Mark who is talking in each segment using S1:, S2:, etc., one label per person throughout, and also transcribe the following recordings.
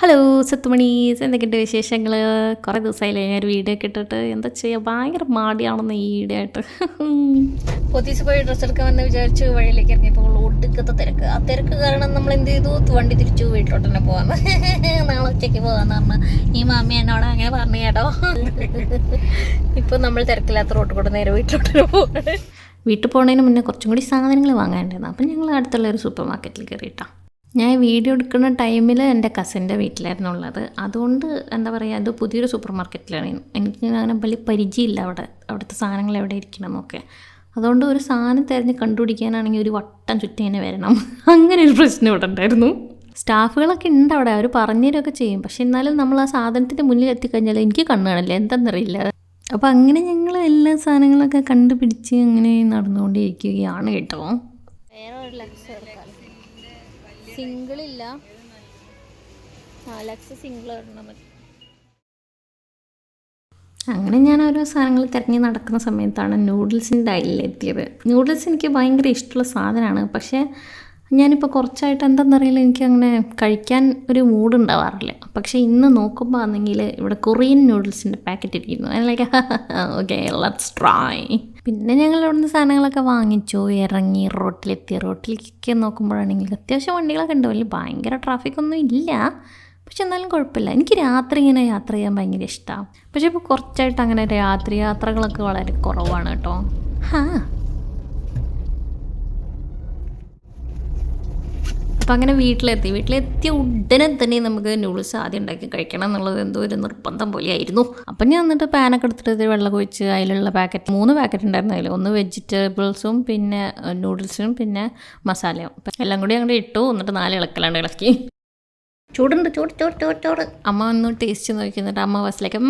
S1: Hello സത്തുമണീസ്. എന്തൊക്കെയുണ്ട് വിശേഷങ്ങൾ കുറേ ദിവസമായില്ലേ ഞാൻ ഒരു വീഡിയോ ഒക്കെ ഇട്ടിട്ട്. എന്താ ചെയ്യുക ഭയങ്കര മാടിയാണെന്ന് ഈ വീഡിയോ ആയിട്ട്.
S2: പൊത്തീസ് പോയി ഡ്രസ്സ് എടുക്കാൻ വന്ന് വിചാരിച്ചു വഴിയിലേക്ക് ഇറങ്ങിയപ്പോൾ ഒടുക്കത്തെ തിരക്ക്. ആ തിരക്ക് കാരണം നമ്മൾ എന്ത് ചെയ്തു? വണ്ടി തിരിച്ചു വീട്ടിലോട്ട് തന്നെ പോകാന്ന് നാളെ ഉച്ചയ്ക്ക് പോകാന്ന് പറഞ്ഞ. ഈ മാമി എന്നോട് അങ്ങനെ പറഞ്ഞു കേട്ടോ. ഇപ്പൊ നമ്മൾ തിരക്കില്ലാത്ത റോട്ട് കൂടെ നേരെ വീട്ടിലോട്ട് തന്നെ പോവാണ്.
S1: വീട്ടിൽ പോകുന്നതിന് മുന്നേ കുറച്ചും കൂടി സാധനങ്ങൾ വാങ്ങാനുണ്ടായിരുന്നു. അപ്പം ഞങ്ങൾ അടുത്തുള്ള ഒരു സൂപ്പർ മാർക്കറ്റിൽ കയറിയിട്ടാ ഞാൻ വീഡിയോ എടുക്കുന്ന ടൈമിൽ എന്റെ കസിന്റെ വീട്ടിലായിരുന്നു ഉള്ളത്. അതുകൊണ്ട് എന്താ പറയുക അത് പുതിയൊരു സൂപ്പർ മാർക്കറ്റിലാണ് എനിക്ക് അങ്ങനെ വലിയ പരിചയമില്ല അവിടെ. അവിടുത്തെ സാധനങ്ങൾ എവിടെ ഇരിക്കണം എന്നൊക്കെ അതുകൊണ്ട് ഒരു സാധനം തിരഞ്ഞ് കണ്ടുപിടിക്കാനാണെങ്കിൽ ഒരു വട്ടം ചുറ്റി തന്നെ വരണം. അങ്ങനെ ഒരു പ്രശ്നം ഇവിടെ ഉണ്ടായിരുന്നു. സ്റ്റാഫുകളൊക്കെ ഉണ്ട് അവിടെ. അവർ പറഞ്ഞുതരൊക്കെ ചെയ്യും. പക്ഷെ എന്നാലും നമ്മൾ ആ സാധനത്തിന്റെ മുന്നിൽ എത്തിക്കഴിഞ്ഞാൽ എനിക്ക് കണ്ണു കാണില്ല എന്താണെന്നറിയില്ല അപ്പോൾ അങ്ങനെ ഞങ്ങൾ എല്ലാ സാധനങ്ങളൊക്കെ കണ്ടുപിടിച്ച് അങ്ങനെ നടന്നുകൊണ്ടിരിക്കുകയാണ് കേട്ടോ.
S2: വേറെ ഒരു എടുക്കാം സിംഗിൾ ഇല്ല ആ ലക്സ് സിംഗിൾ ഇടണം മതി.
S1: അങ്ങനെ ഞാൻ ഓരോ സാധനങ്ങൾ തിരഞ്ഞ് നടക്കുന്ന സമയത്താണ് നൂഡിൽസിന്റെ അയിലെത്തിയത് നൂഡിൽസ് എനിക്ക് ഭയങ്കര ഇഷ്ടമുള്ള സാധനമാണ്. പക്ഷേ ഞാനിപ്പോൾ കുറച്ചായിട്ട് എന്താണെന്നറിയില്ല എനിക്ക് അങ്ങനെ കഴിക്കാൻ ഒരു മൂഡ് ഉണ്ടാവാറില്ല. പക്ഷേ ഇന്ന് നോക്കുമ്പോൾ ആണെങ്കിൽ ഇവിടെ കൊറിയൻ നൂഡിൽസിന്റെ പാക്കറ്റ് ഇരിക്കുന്നു. ലൈക്ക് ഓക്കെ ലെറ്റ്സ് ട്രൈ പിന്നെ ഞങ്ങൾ ഇവിടുന്ന് സാധനങ്ങളൊക്കെ വാങ്ങിച്ചു. ഇറങ്ങി റോട്ടിലെത്തി. റോട്ടിലേക്ക് നോക്കുമ്പോഴാണെങ്കിൽ അത്യാവശ്യം വണ്ടികളൊക്കെ ഉണ്ട്. വലിയ ഭയങ്കര ട്രാഫിക്കൊന്നും ഇല്ല. പക്ഷെ എന്നാലും കുഴപ്പമില്ല. എനിക്ക് രാത്രി ഇങ്ങനെ യാത്ര ചെയ്യാൻ ഭയങ്കര ഇഷ്ടമാണ് പക്ഷെ ഇപ്പോൾ കുറച്ചായിട്ട് അങ്ങനെ രാത്രി യാത്രകളൊക്കെ വളരെ കുറവാണ് കേട്ടോ. ഹാ. അപ്പം അങ്ങനെ വീട്ടിലെത്തി. വീട്ടിലെത്തിയ ഉടനെ തന്നെ നമുക്ക് നൂഡിൽസ് ആദ്യം ഉണ്ടാക്കി കഴിക്കണം എന്നുള്ളത് എന്തോ ഒരു നിർബന്ധം പോലെയായിരുന്നു. അപ്പം ഞാൻ എന്നിട്ട് പാനൊക്കെ എടുത്തിട്ട് വെള്ളം ഒഴിച്ച് അതിലുള്ള പാക്കറ്റ് മൂന്ന് പാക്കറ്റ് ഉണ്ടായിരുന്നു അതിൽ ഒന്ന് വെജിറ്റബിൾസും പിന്നെ നൂഡിൽസും പിന്നെ മസാലയും. എല്ലാം കൂടി അങ്ങോട്ട് ഇട്ടു. എന്നിട്ട് നാല് ഇളക്കലാണ്ട് ഇളക്കി. ചൂടുണ്ട് ചൂട് ചൂട് ചൂട് ചൂട്. അമ്മ ഒന്ന് ടേസ്റ്റ് നോക്കി. എന്നിട്ട് അമ്മ ബസ്സിലേക്ക്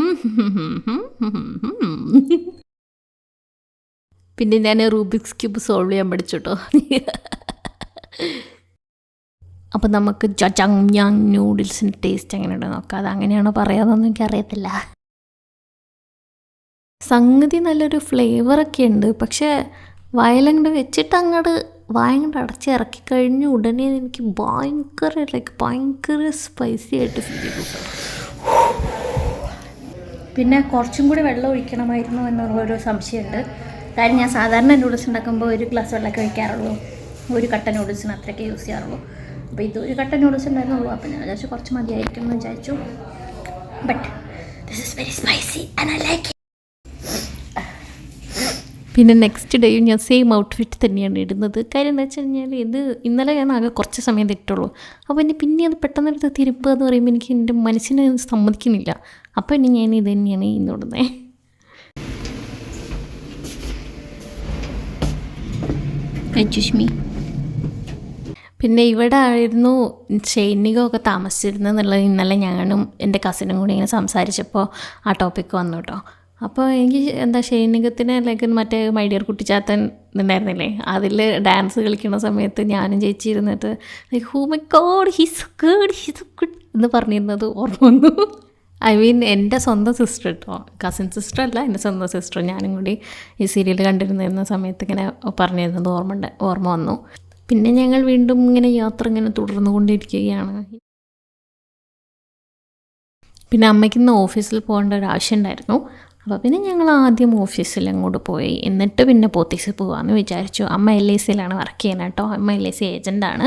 S1: പിന്നെ ഞാൻ റൂബിക്സ് ക്യൂബ് സോൾവ് ചെയ്യാൻ പഠിച്ചു കേട്ടോ അപ്പം നമുക്ക് ജജങ് യാങ് നൂഡിൽസിന്റെ ടേസ്റ്റ് എങ്ങനെയുണ്ട് നോക്കാം. അത് അങ്ങനെയാണോ പറയാമെന്നൊന്നും എനിക്കറിയത്തില്ല. സംഗതി നല്ലൊരു ഫ്ലേവറൊക്കെ ഉണ്ട്. പക്ഷേ വയലങ്ങോട്ട് വെച്ചിട്ട് അങ്ങോട്ട് വായങ്ങോട്ട് അടച്ച് ഇറക്കി കഴിഞ്ഞ ഉടനെ എനിക്ക് ഭയങ്കര ലൈക്ക് ഭയങ്കര സ്പൈസി ആയിട്ട് ഫീൽ ചെയ്തു.
S2: പിന്നെ കുറച്ചും കൂടി വെള്ളം ഒഴിക്കണമായിരുന്നു എന്നുള്ളൊരു സംശയമുണ്ട്. കാര്യം ഞാൻ സാധാരണ നൂഡിൽസ് ഉണ്ടാക്കുമ്പോൾ ഒരു ഗ്ലാസ് വെള്ളമൊക്കെ ഒഴിക്കാറുള്ളൂ. ഒരു കട്ട നൂഡിൽസിന് അത്രയൊക്കെ യൂസ് ചെയ്യാറുള്ളൂ. അപ്പോൾ ഇത് ഒരു കട്ട നൂഡിൽസ് ഉണ്ടായിരുന്നുള്ളൂ. അപ്പോൾ ഞാൻ വിചാരിച്ചു കുറച്ച് മതിയായിരിക്കും എന്ന് വിചാരിച്ചു but this is very spicy and I like
S1: പിന്നെ നെക്സ്റ്റ് ഡേയും ഞാൻ സെയിം ഔട്ട്ഫിറ്റ് തന്നെയാണ് ഇടുന്നത്. കാര്യം എന്താ വെച്ച് കഴിഞ്ഞാൽ ഇത് ഇന്നലെ ഞാൻ ആകെ കുറച്ച് സമയം തെറ്റുള്ളൂ അപ്പോൾ ഇനി പിന്നെ അത് പെട്ടെന്ന് എടുത്ത് തിരുമ്പുക എന്ന് പറയുമ്പോൾ എനിക്ക് എന്റെ മനസ്സിനെ സമ്മതിക്കുന്നില്ല. അപ്പോൾ ഇനി ഞാൻ ഇത് തന്നെയാണ് ഇന്നിടുന്നത്
S2: അജുഷ്മി
S1: പിന്നെ ഇവിടെ ആയിരുന്നു സൈനികമൊക്കെ താമസിച്ചിരുന്നത് എന്നുള്ളത് ഇന്നലെ ഞാനും എന്റെ കസിനും കൂടി ഇങ്ങനെ സംസാരിച്ചപ്പോൾ ആ ടോപ്പിക്ക് വന്നു കേട്ടോ. അപ്പോൾ എനിക്ക് എന്താ സൈനികത്തിന് ലൈക്ക് മറ്റേ മൈഡിയർ കുട്ടിച്ചാത്തൻ ഉണ്ടായിരുന്നില്ലേ? അതിൽ ഡാൻസ് കളിക്കുന്ന സമയത്ത് ഞാനും ചേച്ചി ഇരുന്നിട്ട് who my god he's good he's good എന്ന് പറഞ്ഞിരുന്നത് ഓർമ്മ വന്നു. ഐ മീൻ എന്റെ സ്വന്തം സിസ്റ്റർ കേട്ടോ കസിൻ സിസ്റ്റർ അല്ല എന്റെ സ്വന്തം സിസ്റ്റർ ഞാനും കൂടി ഈ സീരിയൽ കണ്ടിരുന്നിരുന്ന സമയത്ത് ഇങ്ങനെ പറഞ്ഞിരുന്നത് ഓർമ്മ ഓർമ്മ വന്നു. പിന്നെ ഞങ്ങൾ വീണ്ടും ഇങ്ങനെ യാത്ര ഇങ്ങനെ തുടർന്നു കൊണ്ടിരിക്കുകയാണ് പിന്നെ അമ്മയ്ക്ക് ഇന്ന് ഓഫീസിൽ പോകേണ്ട ഒരു ആവശ്യം ഉണ്ടായിരുന്നു. അപ്പോൾ പിന്നെ ഞങ്ങൾ ആദ്യം ഓഫീസിൽ അങ്ങോട്ട് പോയി. എന്നിട്ട് പിന്നെ പോത്തീസിൽ പോകാമെന്ന് വിചാരിച്ചു. അമ്മ എൽ ഐ സിയിലാണ് വർക്ക് ചെയ്യുന്നത് കേട്ടോ അമ്മ എൽ ഐ സി ഏജന്റാണ്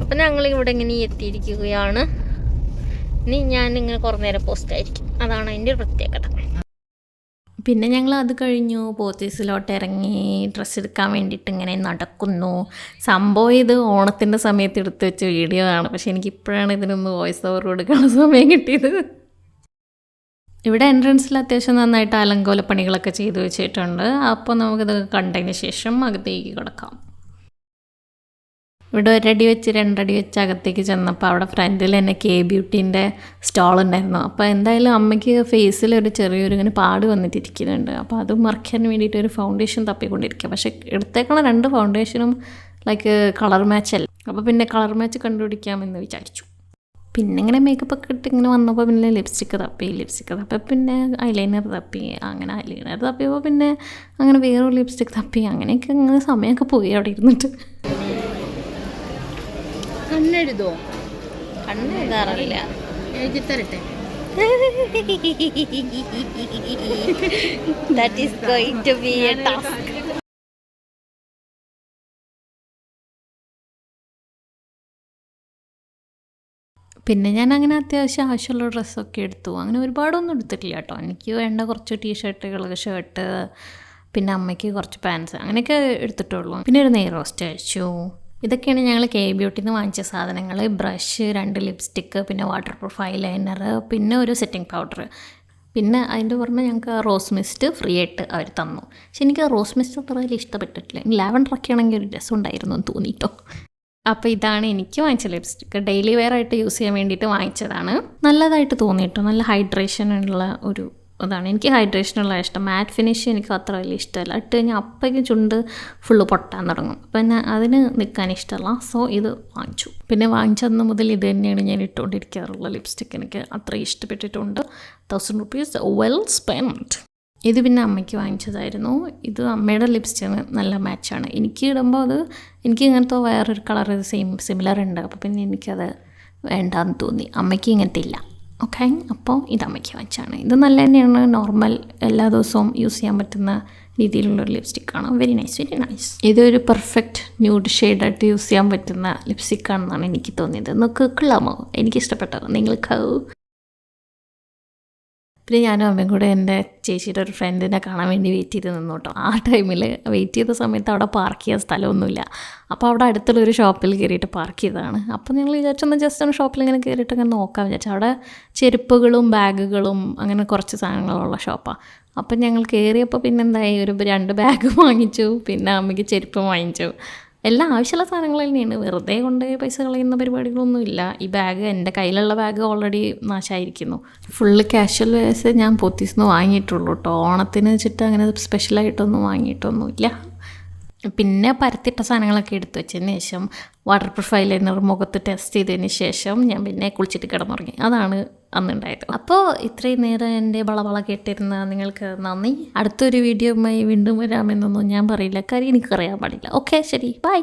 S2: അപ്പം ഞങ്ങൾ ഇവിടെ ഇങ്ങനെ എത്തിയിരിക്കുകയാണ്. ഇനി ഞാൻ ഇങ്ങനെ കുറേ നേരം പോസ്റ്റ് ആയിരിക്കും. അതാണ് അതിന്റെ പ്രത്യേകത.
S1: പിന്നെ ഞങ്ങൾ അത് കഴിഞ്ഞു. പോത്തീസിലോട്ട് ഇറങ്ങി ഡ്രസ്സ് എടുക്കാൻ വേണ്ടിയിട്ട് ഇങ്ങനെ നടക്കുന്നു. സംഭവം ഇത് ഓണത്തിന്റെ സമയത്ത് എടുത്ത് വെച്ച വീഡിയോ ആണ്. പക്ഷെ എനിക്ക് ഇപ്പോഴാണ് ഇതിനൊന്ന് വോയിസ് ഓവർ കൊടുക്കാനുള്ള സമയം കിട്ടിയത്. ഇവിടെ എൻട്രൻസിൽ അത്യാവശ്യം നന്നായിട്ട് അലങ്കോല പണികളൊക്കെ ചെയ്തു വെച്ചിട്ടുണ്ട്. അപ്പോൾ നമുക്കിത് കണ്ടതിന് ശേഷം അകത്തേക്ക് കിടക്കാം. ഇവിടെ ഒരടി വെച്ച് രണ്ടടി വെച്ച് അകത്തേക്ക് ചെന്നപ്പോൾ അവിടെ ഫ്രണ്ടിൽ തന്നെ കെ ബ്യൂട്ടീന്റെ സ്റ്റോൾ ഉണ്ടായിരുന്നു. അപ്പോൾ എന്തായാലും അമ്മയ്ക്ക് ഫേസിൽ ഒരു ചെറിയൊരു ഇങ്ങനെ പാട് വന്നിട്ടിരിക്കുന്നുണ്ട്. അപ്പോൾ അത് മറയ്ക്കാൻ വേണ്ടിയിട്ട് ഒരു ഫൗണ്ടേഷൻ തപ്പിക്കൊണ്ടിരിക്കുക. പക്ഷേ എടുത്തേക്കണ രണ്ട് ഫൗണ്ടേഷനും ലൈക്ക് കളർ മാച്ച് അല്ല. അപ്പോൾ പിന്നെ കളർ മാച്ച് കണ്ടുപിടിക്കാമെന്ന് വിചാരിച്ചു. പിന്നെ ഇങ്ങനെ മേക്കപ്പ് ഒക്കെ ഇട്ട് ഇങ്ങനെ വന്നപ്പോൾ പിന്നെ ലിപ്സ്റ്റിക്ക് തപ്പി ലിപ്സ്റ്റിക്ക് തപ്പി. പിന്നെ ഐലൈനർ തപ്പി അങ്ങനെ ഐലൈനർ തപ്പിയപ്പോൾ പിന്നെ അങ്ങനെ വേറൊരു ലിപ്സ്റ്റിക്ക് തപ്പി. അങ്ങനെയൊക്കെ അങ്ങനെ സമയമൊക്കെ പോയി അവിടെ ഇരുന്നിട്ട്.
S2: കണ്ണെഴുതോ?
S1: കണ്ണെഴുതാറില്ല
S2: എഴുതി തരട്ടെ
S1: that is going to be a task പിന്നെ ഞാൻ അങ്ങനെ അത്യാവശ്യം ആവശ്യമുള്ള ഡ്രസ്സൊക്കെ എടുത്തു. അങ്ങനെ ഒരുപാടൊന്നും എടുത്തിട്ടില്ല കേട്ടോ. എനിക്ക് വേണ്ട കുറച്ച് ടീഷർട്ടുകൾ ഷർട്ട് പിന്നെ അമ്മയ്ക്ക് കുറച്ച് പാൻസ് അങ്ങനെയൊക്കെ എടുത്തിട്ടുള്ളൂ. പിന്നെ ഒരു നെയ് റോസ്റ്റ് കഴിച്ചു ഇതൊക്കെയാണ് ഞങ്ങൾ കെ ബ്യൂട്ടിയിൽ നിന്ന് വാങ്ങിച്ച സാധനങ്ങൾ. ബ്രഷ് രണ്ട് ലിപ്സ്റ്റിക്ക് പിന്നെ വാട്ടർ പ്രൂഫ് ഐ ലൈനർ പിന്നെ ഒരു സെറ്റിംഗ് പൗഡർ പിന്നെ അതിന്റെ പുറമെ ഞങ്ങൾക്ക് റോസ് മിസ്റ്റ് ഫ്രീ ആയിട്ട് അവർ തന്നു. പക്ഷെ എനിക്ക് റോസ് മിസ്റ്റ് അത്ര വലിയ ഇഷ്ടപ്പെട്ടിട്ടില്ല. ലാവൻഡർ ഒക്കെ ആണെങ്കിൽ ഒരു രസം ഉണ്ടായിരുന്നു എന്ന് തോന്നിയിട്ടോ അപ്പോൾ ഇതാണ് എനിക്ക് വാങ്ങിച്ച ലിപ്സ്റ്റിക്ക് ഡെയിലി വെയർ ആയിട്ട് യൂസ് ചെയ്യാൻ വേണ്ടിയിട്ട് വാങ്ങിച്ചതാണ്. നല്ലതായിട്ട് തോന്നിയിട്ടോ നല്ല ഹൈഡ്രേഷൻ ഉള്ള ഒരു ഇതാണ് എനിക്ക് ഹൈഡ്രേഷൻ ഉള്ള ഇഷ്ടം. മാറ്റ് ഫിനിഷ് എനിക്ക് അത്ര വലിയ ഇഷ്ടമല്ല. ഇട്ട് കഴിഞ്ഞാൽ അപ്പയ്ക്ക് ചുണ്ട് ഫുള്ള് പൊട്ടാൻ തുടങ്ങും. പിന്നെ അതിന് നിൽക്കാൻ ഇഷ്ടമല്ല. സോ ഇത് വാങ്ങിച്ചു. പിന്നെ വാങ്ങിച്ചന്ന് മുതൽ ഇത് തന്നെയാണ് ഞാൻ ഇട്ടുകൊണ്ടിരിക്കാറുള്ള ലിപ്സ്റ്റിക് എനിക്ക് അത്ര ഇഷ്ടപ്പെട്ടിട്ടുണ്ട്. തൗസൻഡ് റുപ്പീസ് വെൽ സ്പെൻഡ് ഇത് പിന്നെ അമ്മയ്ക്ക് വാങ്ങിച്ചതായിരുന്നു. ഇത് അമ്മയുടെ ലിപ്സ്റ്റിന് നല്ല മാച്ചാണ് എനിക്ക് ഇടുമ്പോൾ അത് എനിക്ക് ഇങ്ങനത്തെ വേറൊരു കളർ സെയിം സിമിലർ ഉണ്ട്. അപ്പോൾ പിന്നെ എനിക്കത് വേണ്ടാന്ന് തോന്നി. അമ്മയ്ക്ക് ഇങ്ങനത്തെ ഇല്ല. ഓക്കെ അപ്പോൾ ഇത് അമ്മയ്ക്ക് വാച്ചാണ്. ഇത് നല്ല തന്നെയാണ് നോർമൽ എല്ലാ ദിവസവും യൂസ് ചെയ്യാൻ പറ്റുന്ന രീതിയിലുള്ളൊരു ലിപ്സ്റ്റിക്കാണ് വെരി നൈസ് വെരി നൈസ് ഇതൊരു പെർഫെക്റ്റ് ന്യൂഡ് ഷെയ്ഡായിട്ട് യൂസ് ചെയ്യാൻ പറ്റുന്ന ലിപ്സ്റ്റിക്കാണെന്നാണ് എനിക്ക് തോന്നിയത്. നിങ്ങൾക്ക് കൊള്ളാമോ? എനിക്ക് ഇഷ്ടപ്പെട്ടത് നിങ്ങൾക്ക്? പിന്നെ ഞാനും അമ്മയും കൂടെ എന്റെ ചേച്ചിയുടെ ഒരു ഫ്രണ്ടിനെ കാണാൻ വേണ്ടി വെയിറ്റ് ചെയ്ത് നിന്നു കേട്ടോ ആ ടൈമിൽ വെയിറ്റ് ചെയ്ത സമയത്ത് അവിടെ പാർക്ക് ചെയ്യാൻ സ്ഥലമൊന്നുമില്ല. അപ്പോൾ അവിടെ അടുത്തുള്ളൊരു ഷോപ്പിൽ കയറിയിട്ട് പാർക്ക് ചെയ്തതാണ്. അപ്പോൾ ഞങ്ങൾ വിചാരിച്ചൊന്ന് ജസ്റ്റ് ഒന്ന് ഷോപ്പിൽ ഇങ്ങനെ കയറിയിട്ട് അങ്ങനെ നോക്കാൻ വിചാരിച്ചു. അവിടെ ചെരുപ്പുകളും ബാഗുകളും അങ്ങനെ കുറച്ച് സാധനങ്ങളുള്ള ഷോപ്പാണ് അപ്പം ഞങ്ങൾ കയറിയപ്പോൾ പിന്നെന്തായി? ഒരു രണ്ട് ബാഗ് വാങ്ങിച്ചു. പിന്നെ അമ്മയ്ക്ക് ചെരുപ്പ് വാങ്ങിച്ചു. എല്ലാം ആവശ്യമുള്ള സാധനങ്ങൾ തന്നെയാണ്. വെറുതെ കൊണ്ട് പൈസ കളയുന്ന പരിപാടികളൊന്നും ഇല്ല. ഈ ബാഗ് എന്റെ കയ്യിലുള്ള ബാഗ് ഓൾറെഡി നാശമായിരിക്കുന്നു ഫുള്ള് ക്യാഷ്വൽ വേഴ്സ് ഞാൻ പൊത്തീസിന്ന് വാങ്ങിയിട്ടുള്ളൂ കേട്ടോ ഓണത്തിന് വെച്ചിട്ട് അങ്ങനെ സ്പെഷ്യലായിട്ടൊന്നും വാങ്ങിയിട്ടൊന്നുമില്ല പിന്നെ പരത്തിട്ട സാധനങ്ങളൊക്കെ എടുത്തു വെച്ചതിന് ശേഷം വാട്ടർ പ്രൂഫ് ഐലൈനർ മുഖത്ത് ടെസ്റ്റ് ചെയ്തതിന് ശേഷം ഞാൻ പിന്നെ കുളിച്ചിട്ട് കിടന്നുറങ്ങി. അതാണ് അന്നുണ്ടായത്. അപ്പോൾ ഇത്രയും നേരം എന്റെ വളവള കേട്ടിരുന്ന നിങ്ങൾക്ക് നന്ദി. അടുത്തൊരു വീഡിയോയുമായി വീണ്ടും വരാമെന്നൊന്നും ഞാൻ പറയില്ല. കാര്യം എനിക്കറിയാൻ പാടില്ല. ഓക്കെ ശരി. ബൈ.